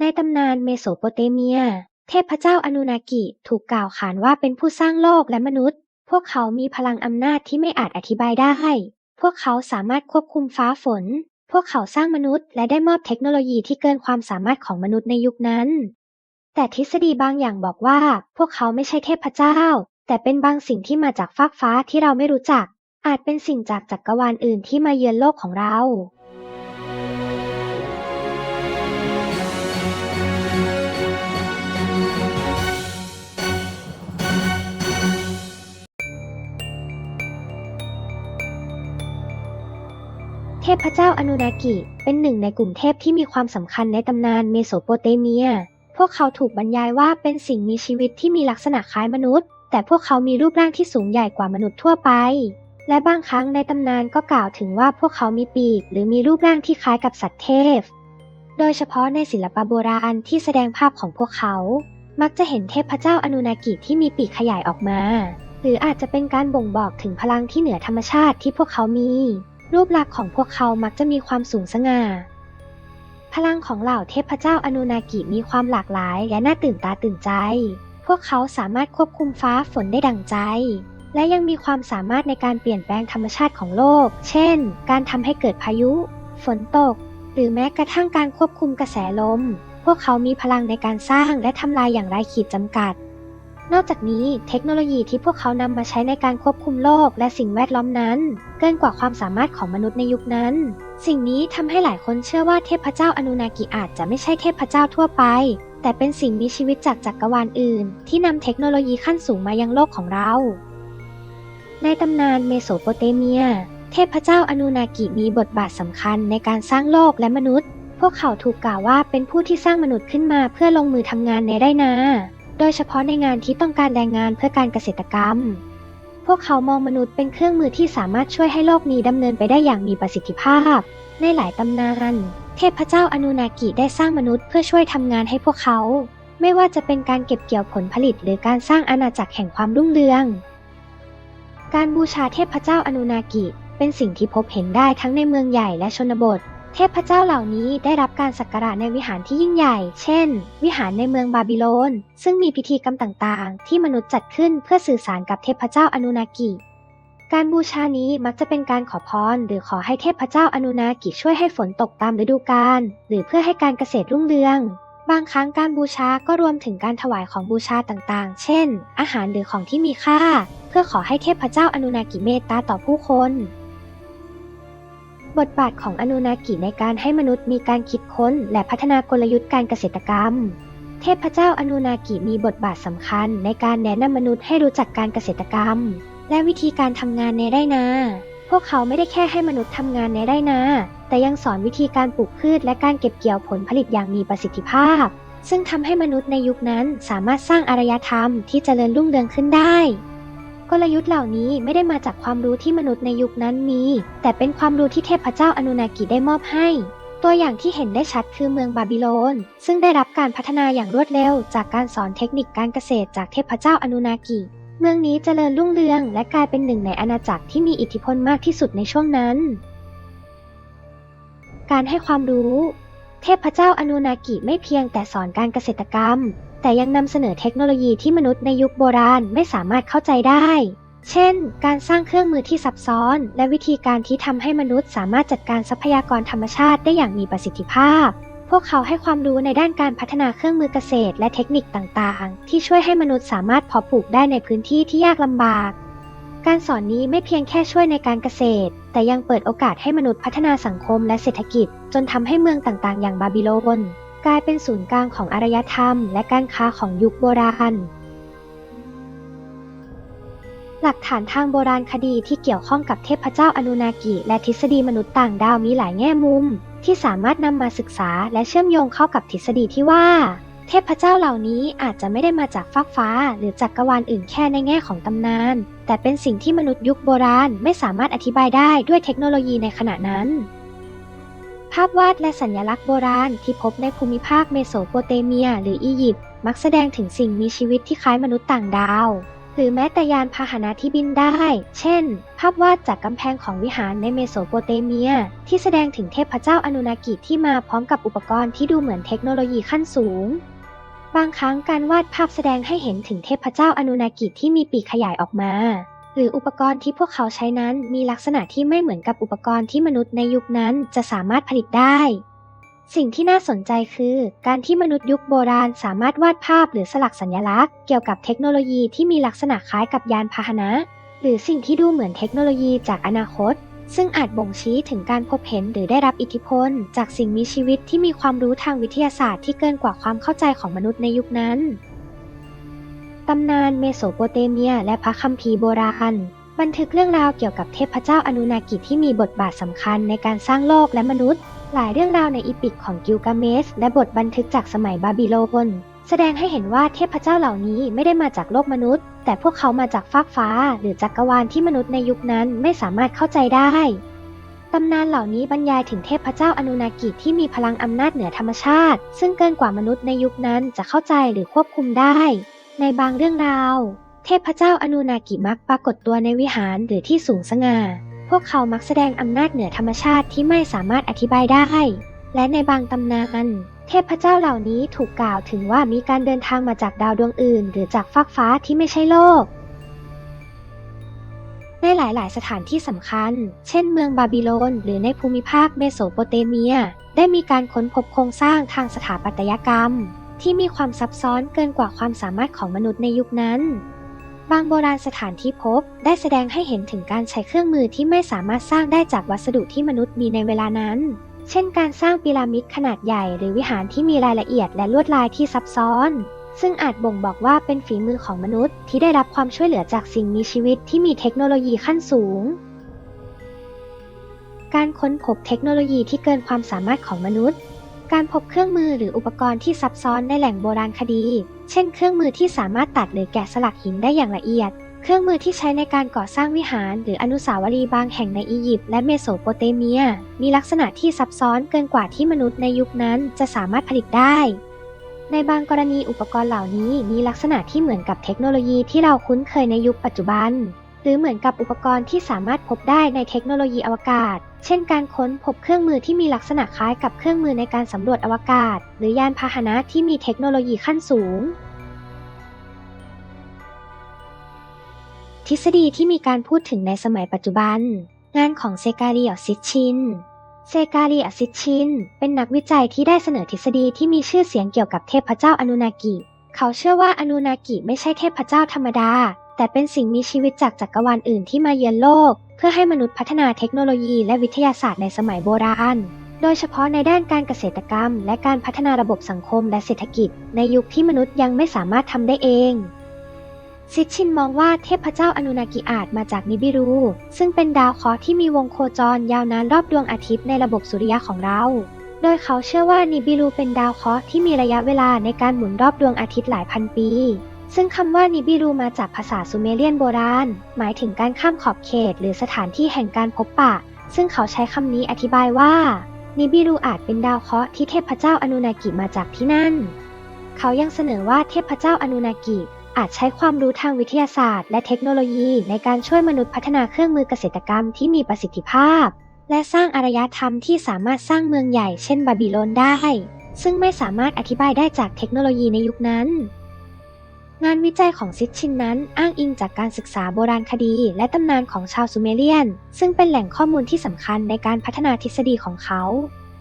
ในตำนานเมโสโปเตเมีย เทพเจ้าอนูนากิถูกกล่าวขานว่าเป็นผู้สร้างโลกและมนุษย์ พวกเขามีพลังอำนาจที่ไม่อาจอธิบายได้ พวกเขาสามารถควบคุมฟ้าฝน พวกเขาสร้างมนุษย์ และได้มอบเทคโนโลยีที่เกินความสามารถของมนุษย์ในยุคนั้น แต่ทฤษฎีบางอย่างบอกว่า พวกเขาไม่ใช่เทพเจ้า แต่เป็นบางสิ่งที่มาจากฟากฟ้าที่เราไม่รู้จัก อาจเป็นสิ่งจากจักรวาลอื่นที่มาเยือนโลกของเรา พเจ้าอนุนากิ เป็นหนึ่งในกลุ่มเทพที่มีความสำคัญในตำนานเมโสโปเตเมีย พวกเขาถูกบรรยายว่าเป็นสิ่งมีชีวิตที่มีลักษณะคล้ายมนุษย์ แต่พวกเขามีรูปร่างที่สูงใหญ่กว่ามนุษย์ทั่วไป และบางครั้งในตำนานก็กล่าวถึงว่าพวกเขามีปีก หรือมีรูปร่างที่คล้ายกับสัตว์เทพ โดยเฉพาะในศิลปะโบราณที่แสดงภาพของพวกเขา มักจะเห็นเทพเจ้าอนุนากิที่มีปีกขยายออกมา หรืออาจจะเป็นการบ่งบอกถึงพลังที่เหนือธรรมชาติที่พวกเขามี รูปลักษณ์ของพวกเขามักจะมีความสูงสง่า พลังของเหล่าเทพเจ้าอนุนากิมีความหลากหลายและน่าตื่นตาตื่นใจ พวกเขาสามารถควบคุมฟ้าฝนได้ดังใจ และยังมีความสามารถในการเปลี่ยนแปลงธรรมชาติของโลก เช่น การทำให้เกิดพายุ ฝนตก หรือแม้กระทั่งการควบคุมกระแสลม พวกเขามีพลังในการสร้างและทำลายอย่างไร้ขีดจำกัด นอกจากนี้เทคโนโลยีที่พวกเขานำมาใช้ในการควบคุมโลกและสิ่งแวดล้อมนั้น เกินกว่าความสามารถของมนุษย์ในยุคนั้น สิ่งนี้ทำให้หลายคนเชื่อว่าเทพเจ้าอนุนากิอาจจะไม่ใช่เทพเจ้าทั่วไป แต่เป็นสิ่งมีชีวิตจากจักรวาลอื่น ที่นำเทคโนโลยีขั้นสูงมายังโลกของเรา ในตำนานเมโสโปเตเมีย เทพเจ้าอนุนากิมีบทบาทสำคัญในการสร้างโลกและมนุษย์ พวกเขาถูกกล่าวว่าเป็นผู้ที่สร้างมนุษย์ขึ้นมาเพื่อลงมือทำงานในไร่นา โดยเฉพาะในงานที่ต้องการแรงงานเพื่อการเกษตรกรรม พวกเขามองมนุษย์เป็นเครื่องมือที่สามารถช่วยให้โลกนี้ดำเนินไปได้อย่างมีประสิทธิภาพ ในหลายตำนาน เทพเจ้าอนุนากิได้สร้างมนุษย์เพื่อช่วยทำงานให้พวกเขา ไม่ว่าจะเป็นการเก็บเกี่ยวผลผลิต หรือการสร้างอาณาจักรแห่งความรุ่งเรือง การบูชาเทพเจ้าอนุนากิเป็นสิ่งที่พบเห็นได้ทั้งในเมืองใหญ่และชนบท เทพเจ้าเหล่านี้ได้รับการสักการะในวิหารที่ยิ่งใหญ่ เช่น วิหารในเมืองบาบิโลน ซึ่งมีพิธีกรรมต่างๆ ที่มนุษย์จัดขึ้นเพื่อสื่อสารกับเทพเจ้าอนุนากิ การบูชานี้มักจะเป็นการขอพร หรือขอให้เทพเจ้าอนุนากิช่วยให้ฝนตกตามฤดูกาล หรือเพื่อให้การเกษตรรุ่งเรือง บางครั้งการบูชาก็รวมถึงการถวายของบูชาต่างๆ เช่น อาหารหรือของที่มีค่า เพื่อขอให้เทพเจ้าอนุนากิเมตตาต่อผู้คน บทบาทของอนุนากิในการให้มนุษย์มีการคิดค้น และพัฒนากลยุทธ์การเกษตรกรรม เทพเจ้าอนุนากิมีบทบาทสำคัญในการแนะนำมนุษย์ให้รู้จักการเกษตรกรรม และวิธีการทำงานในไร่นา พวกเขาไม่ได้แค่ให้มนุษย์ทำงานในไร่นา แต่ยังสอนวิธีการปลูกพืชและการเก็บเกี่ยวผลผลิตอย่างมีประสิทธิภาพ ซึ่งทำให้มนุษย์ในยุคนั้นสามารถสร้างอารยธรรมที่เจริญรุ่งเรืองขึ้นได้ กลยุทธ์เหล่านี้ไม่ได้มาจากความรู้ที่มนุษย์ในยุคนั้นมี แต่เป็นความรู้ที่เทพเจ้าอนุนากิได้มอบให้ ตัวอย่างที่เห็นได้ชัดคือเมืองบาบิโลน ซึ่งได้รับการพัฒนาอย่างรวดเร็ว จากการสอนเทคนิคการเกษตรจากเทพเจ้าอนุนากิเมืองนี้เจริญรุ่งเรือง และกลายเป็นหนึ่งในอาณาจักรที่มีอิทธิพลมากที่สุดในช่วงนั้น การให้ความรู้ เทพเจ้าอนุนากิไม่เพียงแต่สอนการเกษตรกรรม แต่ยังนำเสนอเทคโนโลยีที่มนุษย์ในยุคโบราณไม่สามารถเข้าใจได้ เช่น การสร้างเครื่องมือที่ซับซ้อน และวิธีการที่ทำให้มนุษย์สามารถจัดการทรัพยากรธรรมชาติได้อย่างมีประสิทธิภาพ พวกเขาให้ความรู้ในด้านการพัฒนาเครื่องมือเกษตร และเทคนิคต่างๆ ที่ช่วยให้มนุษย์สามารถเพาะปลูกได้ในพื้นที่ที่ยากลำบาก การสอนนี้ไม่เพียงแค่ช่วยในการเกษตร แต่ยังเปิดโอกาสให้มนุษย์พัฒนาสังคมและเศรษฐกิจ จนทำให้เมืองต่างๆ อย่างบาบิโลน กลายเป็นศูนย์กลางของอารยธรรมและการค้าของยุคโบราณ หลักฐานทางโบราณคดีที่เกี่ยวข้องกับเทพเจ้าอนุนากิและทฤษฎีมนุษย์ต่างดาวมีหลายแง่มุม ที่สามารถนำมาศึกษาและเชื่อมโยงเข้ากับทฤษฎีที่ว่า เทพเจ้าเหล่านี้อาจจะไม่ได้มาจากฟากฟ้า หรือจักรวาลอื่นแค่ในแง่ของตำนาน แต่เป็นสิ่งที่มนุษย์ยุคโบราณไม่สามารถอธิบายได้ด้วยเทคโนโลยีในขณะนั้น ภาพวาดและสัญลักษณ์โบราณที่พบในภูมิภาคเมโสโปเตเมีย หรืออียิปต์มักแสดงถึงสิ่งมีชีวิตที่คล้ายมนุษย์ต่างดาว หรือแม้แต่ยานพาหนะที่บินได้ เช่น ภาพวาดจากกำแพงของวิหารในเมโสโปเตเมีย ที่แสดงถึงเทพเจ้าอนุนากิที่มาพร้อมกับอุปกรณ์ที่ดูเหมือนเทคโนโลยีขั้นสูง บางครั้งการวาดภาพแสดงให้เห็นถึงเทพเจ้าอนุนากิที่มีปีกขยายออกมา หรืออุปกรณ์ที่พวกเขาใช้นั้นมีลักษณะที่ไม่เหมือนกับอุปกรณ์ที่มนุษย์ในยุคนั้นจะสามารถผลิตได้ สิ่งที่น่าสนใจคือการที่มนุษย์ยุคโบราณสามารถวาดภาพหรือสลักสัญลักษณ์เกี่ยวกับเทคโนโลยีที่มีลักษณะคล้ายกับยานพาหนะ หรือสิ่งที่ดูเหมือนเทคโนโลยีจากอนาคต ซึ่งอาจบ่งชี้ถึงการพบเห็นหรือได้รับอิทธิพล จากสิ่งมีชีวิตที่มีความรู้ทางวิทยาศาสตร์ที่เกินกว่าความเข้าใจของมนุษย์ในยุคนั้น ตำนานเมโสโปเตเมีย และพระคัมภีร์โบราณ บันทึกเรื่องราวเกี่ยวกับเทพเจ้าอนุนากิที่มีบทบาทสำคัญในการสร้างโลกและมนุษย์ หลายเรื่องราวในอีปิกของกิลกาเมส และบทบันทึกจากสมัยบาบิโลนแสดงให้เห็นว่าเทพเจ้าเหล่านี้ไม่ได้มาจากโลกมนุษย์ แต่พวกเขามาจากฟากฟ้า หรือจักรวาลที่มนุษย์ในยุคนั้นไม่สามารถเข้าใจได้ ตำนานเหล่านี้บรรยายถึงเทพเจ้าอนุนากิที่มีพลังอำนาจเหนือธรรมชาติ ซึ่งเกินกว่ามนุษย์ในยุคนั้นจะเข้าใจหรือควบคุมได้ ในบางเรื่องราว เทพเจ้าอนุนากิมักปรากฏตัวในวิหารหรือที่สูงสง่า พวกเขามักแสดงอำนาจเหนือธรรมชาติที่ไม่สามารถอธิบายได้ และในบางตำนานเทพเจ้าเหล่านี้ถูกกล่าวถึงว่ามีการเดินทางมาจากดาวดวงอื่น หรือจากฟากฟ้าที่ไม่ใช่โลก ในหลาย ๆ สถานที่สำคัญ เช่น เมืองบาบิโลน หรือในภูมิภาคเมโสโปเตเมีย ได้มีการค้นพบโครงสร้างทางสถาปัตยกรรม ที่มีความซับซ้อนเกินกว่าความสามารถของมนุษย์ในยุคนั้น บางโบราณสถานที่พบได้แสดงให้เห็นถึงการใช้เครื่องมือที่ไม่สามารถสร้างได้จากวัสดุที่มนุษย์มีในเวลานั้น เช่น การสร้างพีระมิดขนาดใหญ่หรือวิหารที่มีรายละเอียดและลวดลายที่ซับซ้อน ซึ่งอาจบ่งบอกว่าเป็นฝีมือของมนุษย์ที่ได้รับความช่วยเหลือจากสิ่งมีชีวิตที่มีเทคโนโลยีขั้นสูงการค้นพบเทคโนโลยีที่เกินความสามารถของมนุษย์ การพบเครื่องมือหรืออุปกรณ์ที่ซับซ้อนในแหล่งโบราณคดี เช่น เครื่องมือที่สามารถตัดหรือแกะสลักหินได้อย่างละเอียด เครื่องมือที่ใช้ในการก่อสร้างวิหาร หรืออนุสาวรีย์บางแห่งในอียิปต์และเมโสโปเตเมีย มีลักษณะที่ซับซ้อนเกินกว่าที่มนุษย์ในยุคนั้นจะสามารถผลิตได้ ในบางกรณีอุปกรณ์เหล่านี้มีลักษณะที่เหมือนกับเทคโนโลยีที่เราคุ้นเคยในยุคปัจจุบัน หรือเหมือนกับอุปกรณ์ที่สามารถพบได้ในเทคโนโลยีอวกาศ เช่นการค้นพบเครื่องมือที่มีลักษณะคล้ายกับเครื่องมือในการสำรวจอวกาศ หรือยานพาหนะที่มีเทคโนโลยีขั้นสูง ทฤษฎีที่มีการพูดถึงในสมัยปัจจุบัน งานของเซกาลีออซิชินเซกาลีออซิชิน เป็นนักวิจัยที่ได้เสนอทฤษฎีที่มีชื่อเสียงเกี่ยวกับเทพเจ้าอนุนากิ เขาเชื่อว่าอนุนากิไม่ใช่เทพเจ้าธรรมดา แต่เป็นสิ่งมีชีวิตจากจักรวาลอื่นที่มาเยือนโลก เพื่อให้มนุษย์พัฒนาเทคโนโลยีและวิทยาศาสตร์ในสมัยโบราณ โดยเฉพาะในด้านการเกษตรกรรม และการพัฒนาระบบสังคมและเศรษฐกิจ ในยุคที่มนุษย์ยังไม่สามารถทำได้เองซิดชินมองว่าเทพเจ้าอนุนากิอาจมาจากนิบิรู ซึ่งเป็นดาวเคราะห์ที่มีวงโคจรยาวนานรอบดวงอาทิตย์ในระบบสุริยะของเรา โดยเขาเชื่อว่านิบิรูเป็นดาวเคราะห์ที่มีระยะเวลาในการหมุนรอบดวงอาทิตย์หลายพันปี ซึ่งคำว่านิบิรูมาจากภาษาซูเมเรียนโบราณ หมายถึงการข้ามขอบเขต หรือสถานที่แห่งการพบปะ ซึ่งเขาใช้คำนี้อธิบายว่า นิบิรูอาจเป็นดาวเคราะห์ที่เทพเจ้าอนุนากิมาจากที่นั่น เขายังเสนอว่าเทพเจ้าอนุนากิอาจใช้ความรู้ทางวิทยาศาสตร์ และเทคโนโลยี ในการช่วยมนุษย์พัฒนาเครื่องมือเกษตรกรรมที่มีประสิทธิภาพ และสร้างอารยธรรมที่สามารถสร้างเมืองใหญ่เช่นบาบิโลนได้ ซึ่งไม่สามารถอธิบายได้จากเทคโนโลยีในยุคนั้น งานวิจัยของซิดชินนั้นอ้างอิงจากการศึกษาโบราณคดี และตำนานของชาวซูเมเรียน ซึ่งเป็นแหล่งข้อมูลที่สำคัญในการพัฒนาทฤษฎีของเขา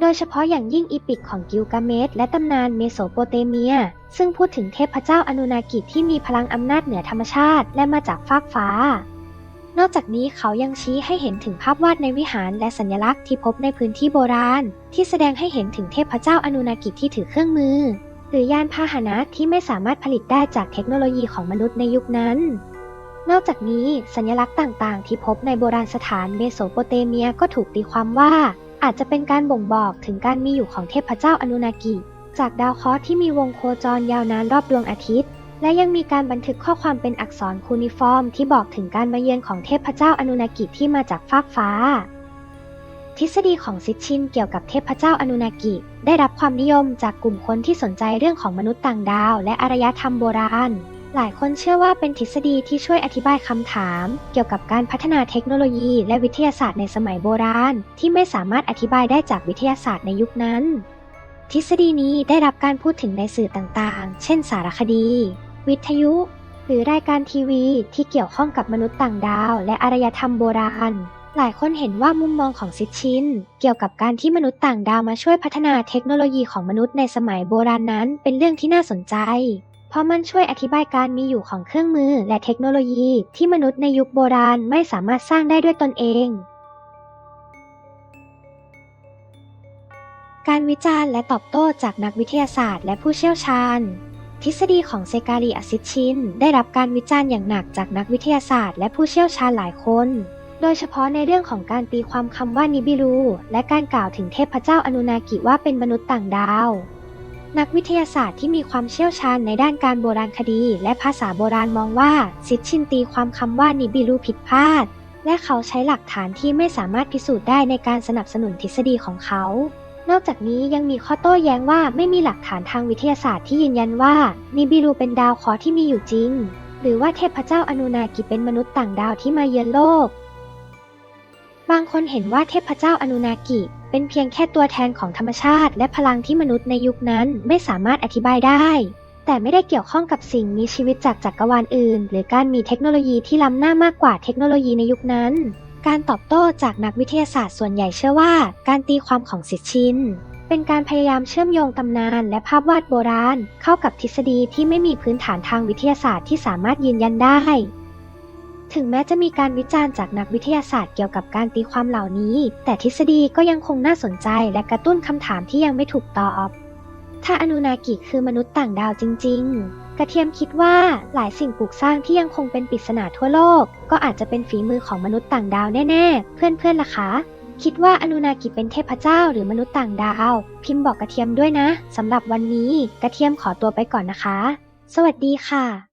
โดยเฉพาะอย่างยิ่งอีปิกของกิลกาเมสและตำนานเมโสโปเตเมีย ซึ่งพูดถึงเทพเจ้าอนุนากิที่มีพลังอำนาจเหนือธรรมชาติ และมาจากฟากฟ้า นอกจากนี้เขายังชี้ให้เห็นถึงภาพวาดในวิหารและสัญลักษณ์ที่พบในพื้นที่โบราณ ที่แสดงให้เห็นถึงเทพเจ้าอนุนากิที่ถือเครื่องมือ รือยานพาหนะที่ไม่สามารถผลิตได้จากเทคโนโลยีของมนุษย์ในยุคนั้น นอกจากนี้สัญลักษณ์ต่างๆ ที่พบในโบราณสถานเมโสโปเตเมียก็ถูกตีความว่า อาจจะเป็นการบ่งบอกถึงการมีอยู่ของเทพเจ้าอนุนากิจากดาวเคราะห์ที่มีวงโคจรยาวนานรอบดวงอาทิตย์ และยังมีการบันทึกข้อความเป็นอักษรคูนิฟอร์ม ที่บอกถึงการมาเยือนของเทพเจ้าอนุนากิที่มาจากฟากฟ้า ทฤษฎีของซิดชินเกี่ยวกับเทพเจ้าอนุนากิ ได้รับความนิยมจากกลุ่มคนที่สนใจเรื่องของมนุษย์ต่างดาว และอารยธรรมโบราณ หลายคนเชื่อว่าเป็นทฤษฎีที่ช่วยอธิบายคำถาม เกี่ยวกับการพัฒนาเทคโนโลยี และวิทยาศาสตร์ในสมัยโบราณ ที่ไม่สามารถอธิบายได้จากวิทยาศาสตร์ในยุคนั้น ทฤษฎีนี้ได้รับการพูดถึงในสื่อต่างๆ เช่น สารคดี วิทยุหรือรายการทีวีที่เกี่ยวข้องกับมนุษย์ต่างดาว และอารยธรรมโบราณ หลายคนเห็นว่ามุมมองของซิชิน เกี่ยวกับการที่มนุษย์ต่างดาวมาช่วยพัฒนาเทคโนโลยีของมนุษย์ในสมัยโบราณนั้น เป็นเรื่องที่น่าสนใจ เพราะมันช่วยอธิบายการมีอยู่ของเครื่องมือและเทคโนโลยีที่มนุษย์ในยุคโบราณไม่สามารถสร้างได้ด้วยตนเอง การวิจารณ์และตอบโต้จากนักวิทยาศาสตร์และผู้เชี่ยวชาญทฤษฎีของเซการีอซิชิน ได้รับการวิจารณ์อย่างหนักจากนักวิทยาศาสตร์และผู้เชี่ยวชาญหลายคน โดยเฉพาะในเรื่องของการตีความคำว่านิบิรูและการกล่าวถึงเทพเจ้าอนุนากิว่าเป็นมนุษย์ต่างดาว นักวิทยาศาสตร์ที่มีความเชี่ยวชาญในด้านการโบราณคดี และภาษาโบราณมองว่าซิดชินตีความคำว่านิบิรูผิดพลาด และเขาใช้หลักฐานที่ไม่สามารถพิสูจน์ได้ในการสนับสนุนทฤษฎีของเขา นอกจากนี้ยังมีข้อโต้แย้งว่าไม่มีหลักฐานทางวิทยาศาสตร์ที่ยืนยันว่านิบิรูเป็นดาวเคราะห์ที่มีอยู่จริง หรือว่าเทพเจ้าอนุนากิเป็นมนุษย์ต่างดาวที่มาเยือนโลก บางคนเห็นว่าเทพเจ้าอนุนากิเป็นเพียงแค่ตัวแทนของธรรมชาติ และพลังที่มนุษย์ในยุคนั้นไม่สามารถอธิบายได้ แต่ไม่ได้เกี่ยวข้องกับสิ่งมีชีวิตจากจักรวาลอื่น หรือการมีเทคโนโลยีที่ล้ำหน้ามากกว่าเทคโนโลยีในยุคนั้น การตอบโต้จากนักวิทยาศาสตร์ส่วนใหญ่เชื่อว่า การตีความของสิทธิชินเป็นการพยายามเชื่อมโยงตำนานและภาพวาดโบราณ เข้ากับทฤษฎีที่ไม่มีพื้นฐานทางวิทยาศาสตร์ที่สามารถยืนยันได้ ถึงแม้จะมีการวิจารณ์จากนักวิทยาศาสตร์เกี่ยวกับการตีความเหล่านี้ แต่ทฤษฎีก็ยังคงน่าสนใจและกระตุ้นคำถามที่ยังไม่ถูกตอบถ้าอนุนากิคือมนุษย์ต่างดาวจริง ๆ กระเทียมคิดว่าหลายสิ่งปลูกสร้างที่ยังคงเป็นปริศนาทั่วโลก ก็อาจจะเป็นฝีมือของมนุษย์ต่างดาวแน่ ๆ เพื่อนๆล่ะคะ คิดว่าอนุนากิเป็นเทพเจ้าหรือมนุษย์ต่างดาว พิมพ์บอกกระเทียมด้วยนะสำหรับวันนี้กระเทียมขอตัวไปก่อนนะคะ สวัสดีค่ะ